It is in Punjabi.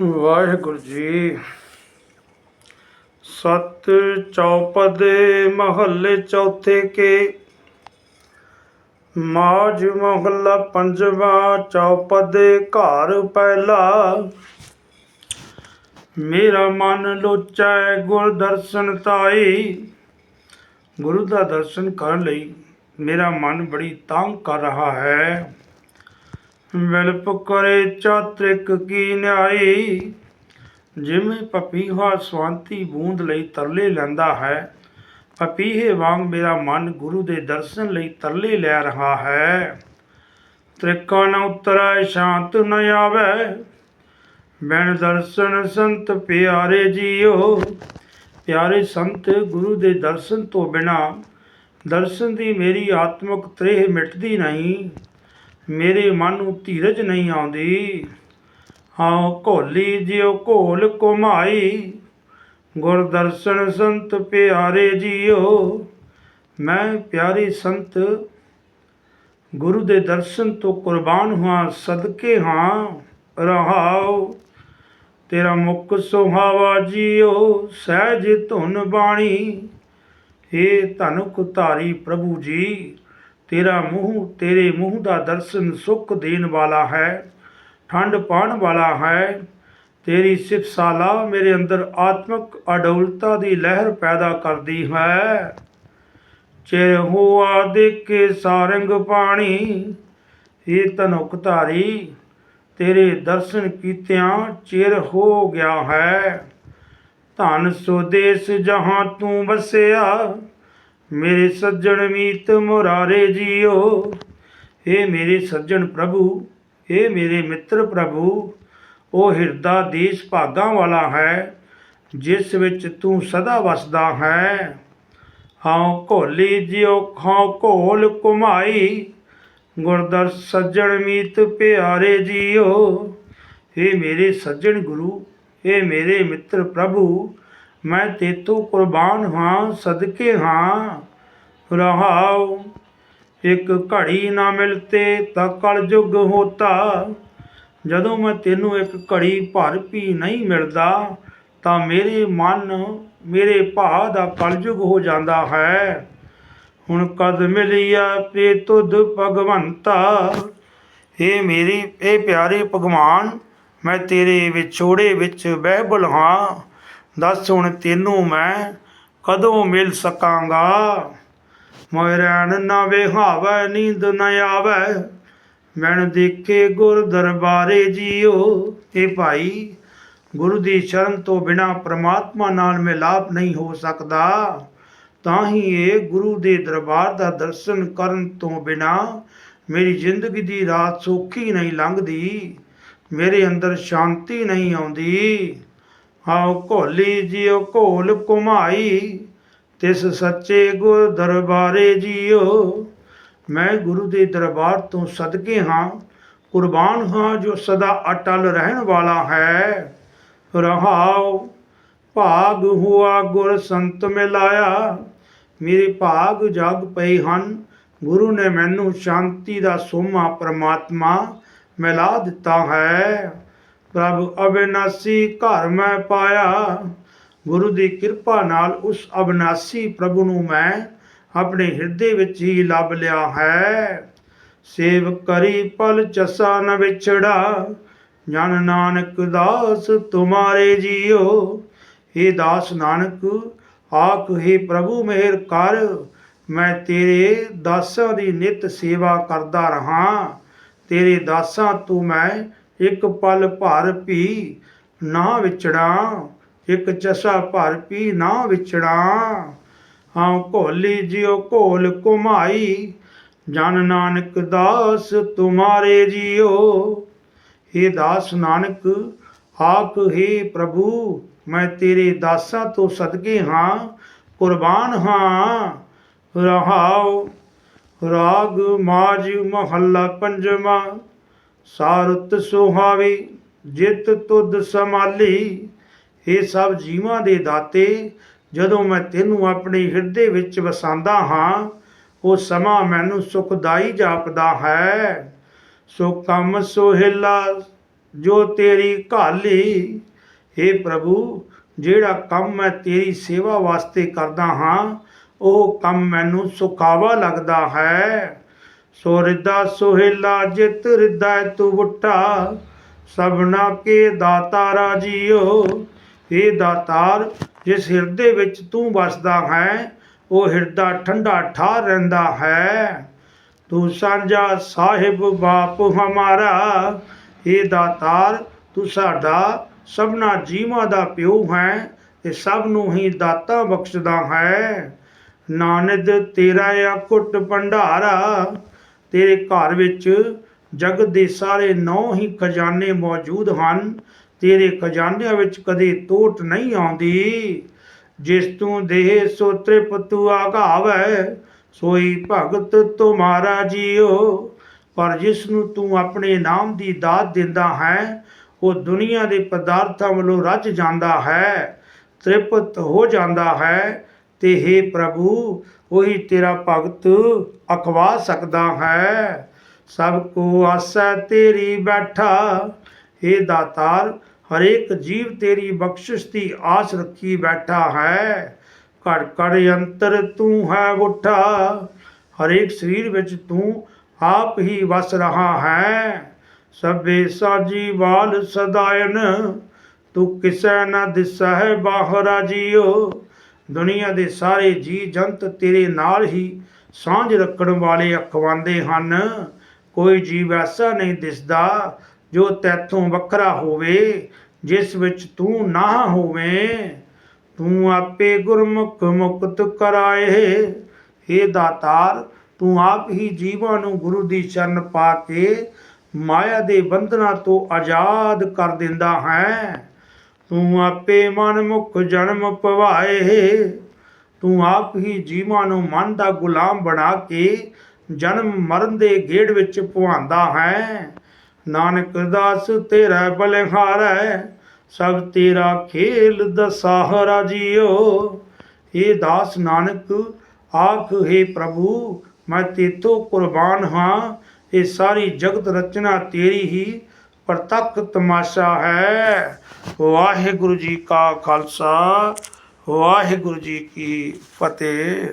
ਵਾਹਿਗੁਰੂ ਜੀ। ਸਤ ਚੌਪਦੇ ਮਹੱਲੇ ਚੌਥੇ ਕੇ। ਮਾਜ ਮਹੱਲਾ ਪੰਜਵਾ ਚੌਪਦੇ ਘਰ ਪਹਿਲਾ। ਮੇਰਾ ਮਨ ਲੋਚੈ ਗੁਰ ਦਰਸ਼ਨ ਤਾਈ। ਗੁਰੂ ਦਾ ਦਰਸ਼ਨ ਕਰਨ ਲਈ ਮੇਰਾ ਮਨ ਬੜੀ ਤੰਗ ਕਰ ਰਿਹਾ ਹੈ। ਵਿਲਪ ਕਰੇ ਚਾਤ੍ਰਿਕ ਕੀ ਨਿਆਈ? ਜਿਵੇਂ ਪਪੀਹਾ ਸਵੰਤੀ ਬੂੰਦ ਲਈ ਤਰਲੇ ਲੈਂਦਾ ਹੈ ਪਪੀਹੇ ਵਾਂਗ ਮੇਰਾ ਮਨ ਗੁਰੂ ਦੇ ਦਰਸ਼ਨ ਲਈ ਤਰਲੇ ਲੈ ਰਿਹਾ ਹੈ। ਤ੍ਰਿਕਾ ਨ ਉਤਰੈ, ਸ਼ਾਂਤ ਨ ਆਵੈ। ਬਿਨ ਦਰਸ਼ਨ ਸੰਤ ਪਿਆਰੇ ਜੀਓ। ਪਿਆਰੇ ਸੰਤ, ਗੁਰੂ ਦੇ ਦਰਸ਼ਨ ਤੋਂ ਬਿਨਾ ਦਰਸ਼ਨ ਦੀ ਮੇਰੀ ਆਤਮਿਕ ਤ੍ਰੇਹ ਮਿਟਦੀ ਨਹੀਂ। ਮੇਰੇ ਮਨ ਨੂੰ ਧੀਰਜ ਨਹੀਂ ਆਉਂਦੀ। ਹਾਂ ਘੋਲੀ ਜਿਉ ਘੋਲ ਕੁਮਾਈ ਗੁਰਦਰਸ਼ਨ ਸੰਤ ਪਿਆਰੇ ਜੀਓ। ਮੈਂ ਪਿਆਰੇ ਸੰਤ, ਗੁਰੂ ਦੇ ਦਰਸ਼ਨ ਤੋਂ ਕੁਰਬਾਨ ਹਾਂ ਸਦਕੇ ਹਾਂ ਰਹਾਉ ਤੇਰਾ ਮੁਖ ਸੁਹਾਵਾ ਜੀਓ, ਸਹਿਜ ਧੁਨ ਬਾਣੀ। ਏ ਧਨੁਕ ਧਾਰੀ ਪ੍ਰਭੂ ਜੀ ਤੇਰਾ ਮੂੰਹ, ਤੇਰੇ ਮੂੰਹ ਦਾ ਦਰਸ਼ਨ ਸੁਖ ਦੇਣ ਵਾਲਾ ਹੈ, ਠੰਡ ਪਾਉਣ ਵਾਲਾ ਹੈ। ਤੇਰੀ ਸਿਫਸਾਲਾ ਮੇਰੇ ਅੰਦਰ ਆਤਮਿਕ ਅਡੌਲਤਾ ਦੀ ਲਹਿਰ ਪੈਦਾ ਕਰਦੀ ਹੈ। ਚਿਰ ਹੋਆ ਦੇਖੇ ਸਾਰੰਗ ਪਾਣੀ ਇਹ ਧਨੁਕ ਧਾਰੀ ਤੇਰੇ ਦਰਸ਼ਨ ਕੀਤਿਆਂ ਚਿਰ ਹੋ ਗਿਆ ਹੈ। ਧਨ ਸੁਦੇਸ ਜਹਾਂ ਤੂੰ ਵਸਿਆ ਮੇਰੇ ਸੱਜਣ ਮੀਤ ਮੁਰਾਰੇ ਜੀਓ। ਏ ਮੇਰੇ ਸੱਜਣ ਪ੍ਰਭੂ ਏ ਮੇਰੇ ਮਿੱਤਰ ਪ੍ਰਭੂ, ਉਹ ਹਿਰਦਾ ਦੇਸ਼ ਭਾਗਾਂ ਵਾਲਾ ਹੈ, ਜਿਸ ਵਿੱਚ ਤੂੰ ਸਦਾ ਵਸਦਾ ਹੈ। ਹਾਂ ਘੋਲੀ ਜਿਉ ਖਾਂ ਘੋਲ ਕੁਮਾਈ ਗੁਰਦਰ ਸੱਜਣ ਮੀਤ ਪਿਆਰੇ ਜੀਓ। ਏ ਮੇਰੇ ਸੱਜਣ ਗੁਰੂ ਏ ਮੇਰੇ ਮਿੱਤਰ ਪ੍ਰਭੂ, ਮੈਂ ਤੇਤੋਂ ਕੁਰਬਾਨ ਹਾਂ, ਸਦਕੇ ਹਾਂ। ਰਹਾਉ। ਇੱਕ ਘੜੀ ਨਾ ਮਿਲਤੇ ਤਾਂ ਕਲ ਯੁਗ ਹੋਤਾ। ਜਦੋਂ ਮੈਂ ਤੈਨੂੰ ਇੱਕ ਘੜੀ ਭਰ ਵੀ ਨਹੀਂ ਮਿਲਦਾ, ਤਾਂ ਮੇਰੇ ਮਨ, ਮੇਰੇ ਭਾਅ ਦਾ ਕਲਯੁਗ ਹੋ ਜਾਂਦਾ ਹੈ। ਹੁਣ ਕਦ ਮਿਲਿਆ ਪ੍ਰੇ ਤੁਧ ਭਗਵੰਤਾ? ਇਹ ਮੇਰੀ ਇਹ ਪਿਆਰੇ ਭਗਵਾਨ, ਮੈਂ ਤੇਰੇ ਵਿਛੋੜੇ ਵਿੱਚ ਬਹਿਬਲ ਹਾਂ। ਦੱਸ ਹੁਣ ਤੈਨੂੰ ਮੈਂ ਕਦੋਂ ਮਿਲ ਸਕਾਂਗਾ? ਮੋਇਰਾਨ ਨਾ ਵਿਹਾਵੈ, ਨੀਂਦ ਨ ਆਵੈ। ਮੈਨ ਦੇਖੇ ਗੁਰ ਦਰਬਾਰੇ ਜੀਓ। ਇਹ ਭਾਈ, ਗੁਰੂ ਦੀ ਸ਼ਰਨ ਤੋਂ ਬਿਨਾ ਪ੍ਰਮਾਤਮਾ ਨਾਲ ਮਿਲਾਪ ਨਹੀਂ ਹੋ ਸਕਦਾ। ਤਾਂ ਹੀ ਇਹ ਗੁਰੂ ਦੇ ਦਰਬਾਰ ਦਾ ਦਰਸ਼ਨ ਕਰਨ ਤੋਂ ਬਿਨਾ ਮੇਰੀ ਜ਼ਿੰਦਗੀ ਦੀ ਰਾਤ ਸੌਖੀ ਨਹੀਂ ਲੰਘਦੀ, ਮੇਰੇ ਅੰਦਰ ਸ਼ਾਂਤੀ ਨਹੀਂ ਆਉਂਦੀ। ਆਓ ਘੋਲੀ ਜਿਉ ਘੋਲ ਕੁਮਾਈ ਤਿਸ ਸੱਚੇ ਗੁਰ ਦਰਬਾਰੇ ਜੀਓ। ਮੈਂ ਗੁਰੂ ਦੇ ਦਰਬਾਰ ਤੋਂ ਸਦਕੇ ਹਾਂ। ਕੁਰਬਾਨ ਹਾਂ ਜੋ ਸਦਾ ਅਟਲ ਰਹਿਣ ਵਾਲਾ ਹੈ। ਰਹਾਉ, ਭਾਗ ਹੁਆ ਗੁਰ ਸੰਤ ਮਿਲਾਇਆ। ਮੇਰੇ ਭਾਗ ਜਗ ਪਏ ਹਨ। ਗੁਰੂ ਨੇ ਮੈਨੂੰ ਸ਼ਾਂਤੀ ਦਾ ਸੋਮਾ ਪ੍ਰਮਾਤਮਾ ਮਿਲਾ ਦਿੱਤਾ ਹੈ। ਪ੍ਰਭ ਅਬਿਨਾਸੀ ਘਰ ਮੈਂ ਪਾਇਆ। ਗੁਰੂ ਦੀ ਕਿਰਪਾ ਨਾਲ ਉਸ ਅਬਿਨਾਸੀ ਪ੍ਰਭੂ ਨੂੰ ਮੈਂ ਆਪਣੇ ਹਿਰਦੇ ਵਿੱਚ ਹੀ ਲੱਭ ਲਿਆ ਹੈ। ਸੇਵ ਕਰੀ ਪਲ ਚਸਾ ਨ ਵਿਛੜਾ, ਜਨ ਨਾਨਕ ਦਾਸ ਤੁਮਾਰੇ ਜੀਓ। हे ਦਾਸ ਨਾਨਕ ਆਖ हे ਪ੍ਰਭੂ ਮਿਹਰ ਕਰ, ਮੈਂ ਤੇਰੇ ਦਾਸਾਂ ਦੀ ਨਿਤ ਸੇਵਾ ਕਰਦਾ ਰਹਾ। ਤੇਰੇ ਦਾਸਾਂ ਤੂੰ ਮੈਂ ਇੱਕ ਪਲ ਭਰ ਵੀ ਨਾ ਵਿਛੜਾ। ਇੱਕ ਚਸਾ ਭਰ ਪੀ ਨਾ ਵਿਛੜਾ। ਹਾਂ ਘੋਲੀ ਜਿਉ ਘੋਲ ਕੁਮਾਈ ਜਨ ਨਾਨਕ ਦਾਸ ਤੁਮਾਰੇ ਜੀਓ। हे ਦਾਸ ਨਾਨਕ ਆਖ हे ਪ੍ਰਭੂ, ਮੈਂ ਤੇਰੇ ਦਾਸਾਂ ਤੋਂ ਸਦਕੇ ਹਾਂ, ਕੁਰਬਾਨ ਹਾਂ। ਰਹਾਉ ਰਾਗ ਮਾਜ ਮਹੱਲਾ ਪੰਜਵਾ। ਸਾਰਤ ਸੁਹਾਵੀ, ਜਿਤ ਤੁਧ ਸਮਾਲੀ ਇਹ ਸਭ ਜੀਵਾਂ ਦੇ ਦਾਤੇ, ਜਦੋਂ ਮੈਂ ਤੈਨੂੰ ਆਪਣੇ ਹਿਰਦੇ ਵਿੱਚ ਵਸਾਂਦਾ ਹਾਂ, ਉਹ ਸਮਾਂ ਮੈਨੂੰ ਸੁਖਦਾਈ ਜਾਪਦਾ ਹੈ। ਸੋ ਕੰਮ ਸੋਹਿਲਾ, ਜੋ ਤੇਰੀ ਘਾਲੀ। हे ਪ੍ਰਭੂ, ਜਿਹੜਾ ਕੰਮ ਮੈਂ ਤੇਰੀ ਸੇਵਾ ਵਾਸਤੇ ਕਰਦਾ ਹਾਂ, ਉਹ ਕੰਮ ਮੈਨੂੰ ਸੁਖਾਵਾ ਲੱਗਦਾ ਹੈ। ਸੋ ਰਿਦਾ ਸੁਹੇਲਾ, ਜਿਤ ਰਿਦਾ ਤੂੰ ਬੁੱਟਾ ਸਭਨਾ ਕੇ ਦਾਤਾ ਰਾਜੀਓ। हे ਦਾਤਾਰ ਜਿਸ ਹਿਰਦੇ ਵਿੱਚ ਤੂੰ ਵਸਦਾ ਹੈ, ਉਹ ਹਿਰਦਾ ਠੰਡਾ ਠਾਰ ਰਹਿੰਦਾ ਹੈ। ਤੂੰ ਸਾਂਝਾ ਸਾਹਿਬ ਬਾਪ ਹਮਾਰਾ ਇਹ ਦਾਤਾਰ ਤੂੰ ਸਾਡਾ ਸਭਨਾ ਜੀਵਾਂ ਦਾ ਪਿਓ ਹੈ, ਤੇ ਸਭ ਨੂੰ ਹੀ ਦਾਤਾ ਬਖਸ਼ਦਾ ਹੈ। ਨਾਨਦ, ਤੇਰਾ ਅਕੁੱਟ ਭੰਡਾਰਾ, ਤੇਰੇ ਘਰ ਵਿੱਚ ਜਗਤ ਦੇ ਸਾਰੇ ਨੌ ਹੀ ਖਜ਼ਾਨੇ ਮੌਜੂਦ ਹਨ। ਤੇਰੇ ਖਜ਼ਾਨਿਆਂ ਵਿੱਚ ਕਦੇ ਤੋਟ ਨਹੀਂ ਆਉਂਦੀ। ਜਿਸ ਤੂੰ ਦੇਹ, ਸੋ ਤ੍ਰਿਪਤੂ ਆਗਾਵੈ, ਸੋਈ ਭਗਤ ਤੁਮਾਰਾ ਜੀਓ। ਪਰ ਜਿਸ ਨੂੰ ਤੂੰ ਆਪਣੇ ਨਾਮ ਦੀ ਦਾਤ ਦਿੰਦਾ ਹੈ, ਉਹ ਦੁਨੀਆ ਦੇ ਪਦਾਰਥਾਂ ਵੱਲੋਂ ਰੱਜ ਜਾਂਦਾ ਹੈ, ਤ੍ਰਿਪਤ ਹੋ ਜਾਂਦਾ ਹੈ। ਤੇ हे ਪ੍ਰਭੂ, ਉਹੀ ਤੇਰਾ ਭਗਤ ਅਖਵਾ ਸਕਦਾ ਹੈ। ਸਭ ਕੋ ਆਸਾ ਤੇਰੀ ਬੈਠਾ हे ਦਾਤਾਰ ਹਰੇਕ ਜੀਵ ਤੇਰੀ ਬਖਸ਼ਿਸ਼ ਦੀ ਆਸ ਰੱਖੀ ਬੈਠਾ ਹੈ। ਘੜ ਘੜ ਅੰਤਰ ਤੂੰ ਹੈ ਉਠਾ। ਹਰੇਕ ਸਰੀਰ ਵਿੱਚ ਤੂੰ ਆਪ ਹੀ ਵਸ ਰਹਾ ਹੈ। ਸਭੇ ਸਾਜੀ ਵਾਲ ਸਦਾਇਨ, ਤੂੰ ਕਿਸੈ ਨਾ ਦਿਸਹਿ ਬਾਹਰਾ ਜੀਓ। ਦੁਨੀਆ ਦੇ ਸਾਰੇ ਜੀ ਜੰਤ ਤੇਰੇ ਨਾਲ ਹੀ ਸਾਂਝ ਰੱਖਣ ਵਾਲੇ ਅਖਵਾਂਦੇ ਹਨ। ਕੋਈ ਜੀਵ ਐਸਾ ਨਹੀਂ ਦਿਸਦਾ ਜੋ ਤੈਥੋਂ ਵੱਖਰਾ ਹੋਵੇ, ਜਿਸ ਵਿੱਚ ਤੂੰ ਨਾ ਹੋਵੇਂ, ਤੂੰ ਆਪੇ ਗੁਰਮੁਖ ਮੁਕਤ ਕਰਾਏ। हे ਦਾਤਾਰ, ਤੂੰ ਆਪ ਹੀ ਜੀਵਾਂ ਨੂੰ ਗੁਰੂ ਦੀ ਸ਼ਰਨ ਪਾ ਕੇ ਮਾਇਆ ਦੇ ਬੰਧਨਾਂ ਤੋਂ ਆਜ਼ਾਦ ਕਰ ਦਿੰਦਾ ਹੈ। ਤੂੰ ਆਪੇ ਮਨ ਮੁਖ ਜਨਮ ਪਵਾਏ। ਤੂੰ ਆਪ ਹੀ ਜੀਵਾਂ ਨੂੰ ਮਨ ਦਾ ਗੁਲਾਮ ਬਣਾ ਕੇ ਜਨਮ ਮਰਨ ਦੇ ਗੇੜ ਵਿੱਚ ਪਵਾਉਂਦਾ ਹੈ। ਨਾਨਕ ਦਾਸ ਤੇਰਾ ਬਲਿਹਾਰੈ ਸਭ ਤੇਰਾ ਖੇਲ ਦਸਾਹਰਾ ਜੀਓ। ਇਹ ਦਾਸ ਨਾਨਕ, ਆਖ, ਹੈ ਪ੍ਰਭੂ, ਮੈਂ ਤੇਤੋਂ ਕੁਰਬਾਨ ਹਾਂ। ਇਹ ਸਾਰੀ ਜਗਤ ਰਚਨਾ ਤੇਰੀ ਹੀ ਪ੍ਰਤੱਖ ਤਮਾਸ਼ਾ ਹੈ। ਵਾਹਿਗੁਰੂ ਜੀ ਕਾ ਖਾਲਸਾ, ਵਾਹਿਗੁਰੂ ਜੀ ਕੀ ਫਤਿਹ।